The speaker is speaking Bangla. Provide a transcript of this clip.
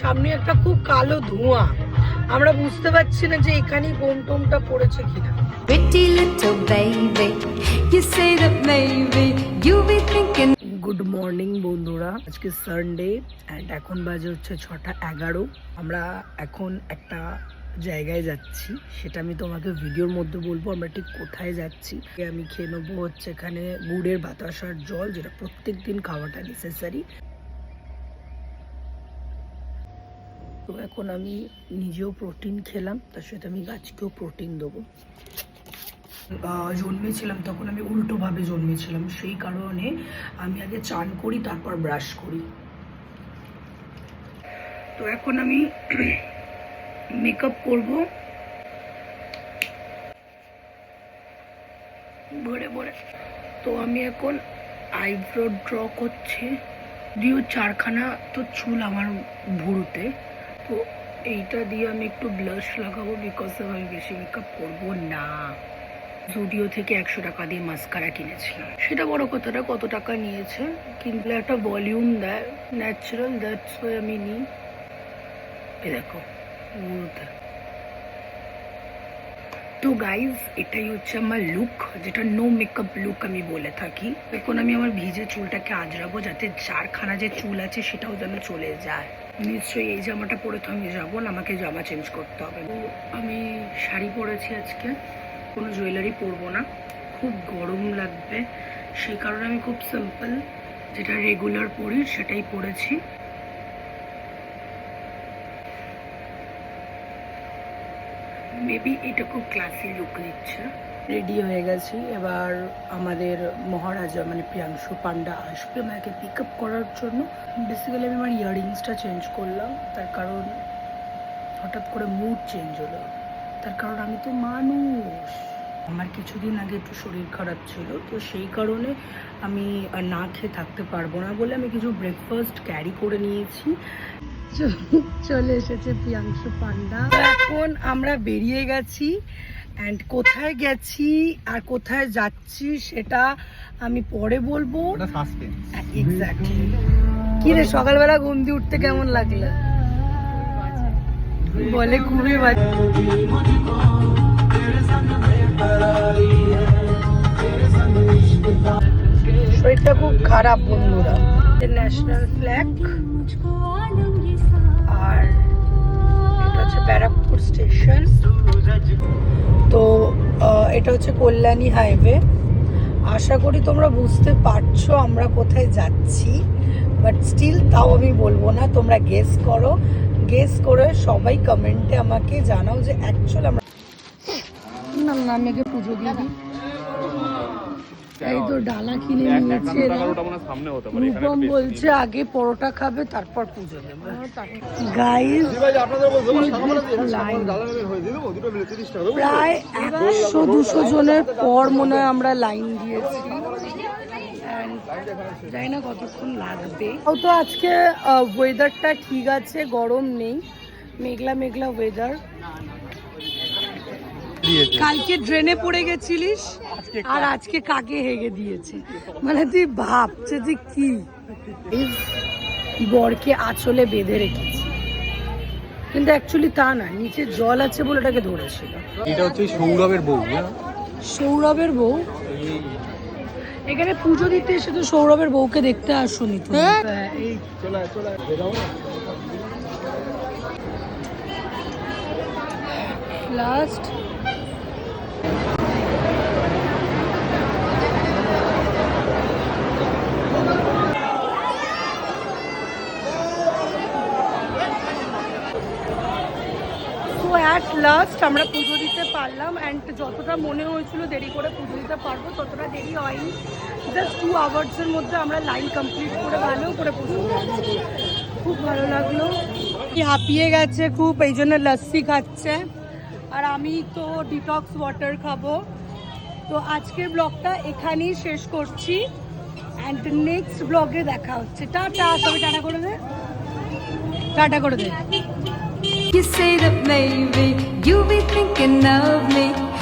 সামনে একটা খুব কালো ধোঁয়া। আমরা বুঝতে পারছি না যে এখানেই বোম টোমটা পড়েছে কিনা। Pretty little baby, you say that maybe you be thinking good morning বন্ধুরা। আজকে সানডে অ্যান্ড এখন বাজে হচ্ছে ছটা এগারো। আমরা এখন একটা জায়গায় যাচ্ছি। সেটা আমি তোমাকে ভিডিওর মধ্যে বলব আমরা ঠিক কোথায় যাচ্ছি। আমি খেয়ে নেব হচ্ছে এখানে গুড়ের বাতাসার জল যেটা প্রত্যেক দিন খাওয়াটা নেসেসারি তো এখন আমি নিজেও প্রোটিন খেলাম, তার সাথে আমি গাছকেও প্রোটিন দেবো। জন্মেছিলাম, তখন আমি উল্টোভাবে জন্মেছিলাম, সেই কারণে আমি আগে চান করি, তারপর ব্রাশ করি। তো এখন আমি মেকআপ করব। ভরে ভরে। তো আমি এখন আইব্রো ড্র করছি। দিও চারখানা তো চুল আমার ভুরুতে। তো এইটা দিয়ে আমি একটু ব্লাশ লাগাবো বিকজ আমি বেশি মেকআপ করব না। জুডিও থেকে একশো টাকা দিয়ে মাস্কারা কিনেছিলাম। সেটা বড় কথাটা কত টাকা নিয়েছে? কিন্তু একটা ভলিউম দেয় ন্যাচারাল দ্যাটস ওয়ে আমি নিই। দেখো তো গাইজ এটাই হচ্ছে আমার লুক যেটা নো মেকআপ লুক আমি বলে থাকি। এখন আমি আমার ভিজে চুলটাকে আজরাবো যাতে চারখানা যে চুল আছে সেটাও যেন চলে যায়। নিশ্চয়ই এই জামাটা পরে তো আমি যাব না, আমাকে জামা চেঞ্জ করতে হবে। তো আমি শাড়ি পরেছি আজকে, কোনো জুয়েলারি পরবো না। খুব গরম লাগবে, সেই কারণে আমি খুব সিম্পল যেটা রেগুলার পরি সেটাই পরেছি। মেবি এটা খুব ক্লাসি লুক দিচ্ছে রেডি হয়ে গেছি। এবার আমাদের মহারাজা মানে প্রিয়াংশু পান্ডা আসবে আমাকে পিক আপ করার জন্য। বেসিক্যালি আমি আমার ইয়াররিংসটা চেঞ্জ করলাম। তার কারণ হঠাৎ করে মুড চেঞ্জ হলো। তার কারণ আমি তো মানুষ। আমার কিছুদিন আগে একটু শরীর খারাপ ছিল, তো সেই কারণে আমি না খেয়ে থাকতে পারব না বলে আমি কিছু ব্রেকফাস্ট ক্যারি করে নিয়েছি। চলে এসেছে প্রিয়াংশু পান্ডা। এখন আমরা বেরিয়ে গেছি অ্যান্ড কোথায় গেছি আর কোথায় যাচ্ছি সেটা আমি পরে বলব। এক্স্যাক্টলি কি রে সকালবেলা ঘুম দিয়ে উঠতে কেমন লাগল? বলে খুবই বাজে। শরীরটা খুব খারাপ বন্ধুরা। National flag station. তো এটা হচ্ছে কল্যাণী হাইওয়ে। আশা করি তোমরা বুঝতে পারছ আমরা কোথায় যাচ্ছি, বাট স্টিল তাও আমি বলব না, তোমরা গেস করো। গেস করে সবাই কমেন্টে আমাকে জানাও যে অ্যাকচুয়াল আমরা না না, আমি আগে পুজো দিয়ে দিই। এই তো ডালা কিনে নিয়েছে এখানে রূপম বলছে আগে পরোটা খাবে তারপর পুজো দেবে। গাইজ লাইন প্রায় একশো দুশো জনের পর মনে হয় আমরা লাইন দিয়েছি। জানি না কতক্ষণ লাগবে। তাও তো আজকে ওয়েদারটা ঠিক আছে গরম নেই। মেঘলা মেঘলা ওয়েদার কালকে ড্রেনে পড়ে গেছিলিস? আর আজকে কাকে হেগে দিয়েছে? মানে তুই ভাবছে যে কি? বরকে আঁচলে বেঁধে রেখেছি। কিন্তু অ্যাকচুয়ালি তা না নিচে জল আছে বলে ওটাকে ধরেছিল। এটা হচ্ছে সৌরভের বউ সৌরভের বউ? এখানে পুজো দিতে এসে তো সৌরভের বউকে দেখতে আসুনি তো হ্যাঁ, লাস্ট তো অ্যাট লাস্ট আমরা পুজো দিতে পারলাম অ্যান্ড যতটা মনে হয়েছিল দেরি করে পুজো দিতে পারব, ততটা দেরি হয়নি। জাস্ট টু আওয়ার্সের মধ্যে আমরা লাইন কমপ্লিট করে ভালো করে পুজো খুব ভালো লাগল। কি হাঁপিয়ে গেছে, খুব, এই জন্য লস্যি খাচ্ছে। আর আমি তো ডিটক্স ওয়াটার খাব। তো আজকের ব্লগটা এখানেই শেষ করছি। অ্যান্ড নেক্সট ব্লগে দেখা হচ্ছে। টা টাটা, সবাই টাটা করে দে। You say that maybe you'll be thinking of me.